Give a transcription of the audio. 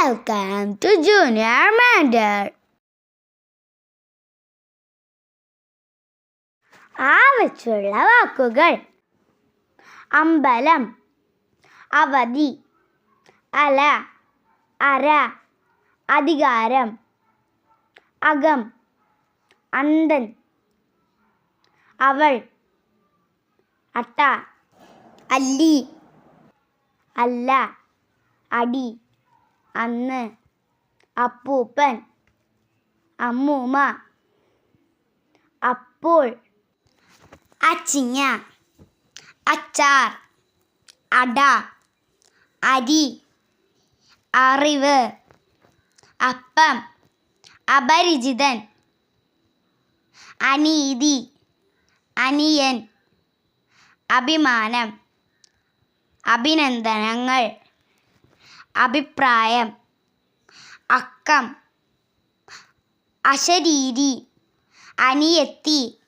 Welcome to Junior Mander. ആ വെച്ചുള്ള വാക്കുകൾ അമ്പലം അവധി അല അര അധികാരം അകം അന്തൻ അവൾ അട്ട അല്ലി അല്ല അടി അന്ന് അപ്പൂപ്പൻ അമ്മൂമ്മ അപ്പോൾ അച്ചിങ്ങ അച്ചാർ അട അരി അറിവ് അപ്പം അപരിചിതൻ അനീതി അനിയൻ അഭിമാനം അഭിനന്ദനങ്ങൾ അഭിപ്രായം. അക്കം. അശരീരി. അനിയത്തി.